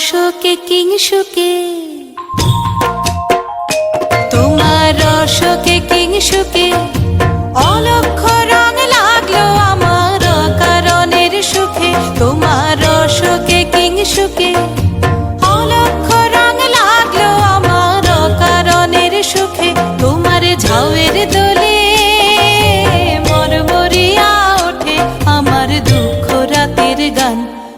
রসকে কিংসুকে তোমার রসকে কিংসুকে অলক্ষ রং লাগল আমার কারণের সুখে। তোমার রসকে কিংসুকে অলক্ষ রং লাগল আমার কারণের সুখে। তোমার ঝাউয়ের দোলে মরমরিয়া ওঠে। আমার দুঃখ রাতের গান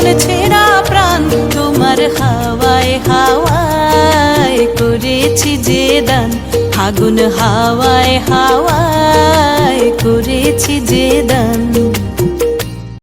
বাঁধন ছেঁড়া প্রাণ, তোমার হাওয়ায় হাওয়ায় করেছি যে দান। ফাগুন হাওয়ায় হাওয়ায় করেছি যে দান।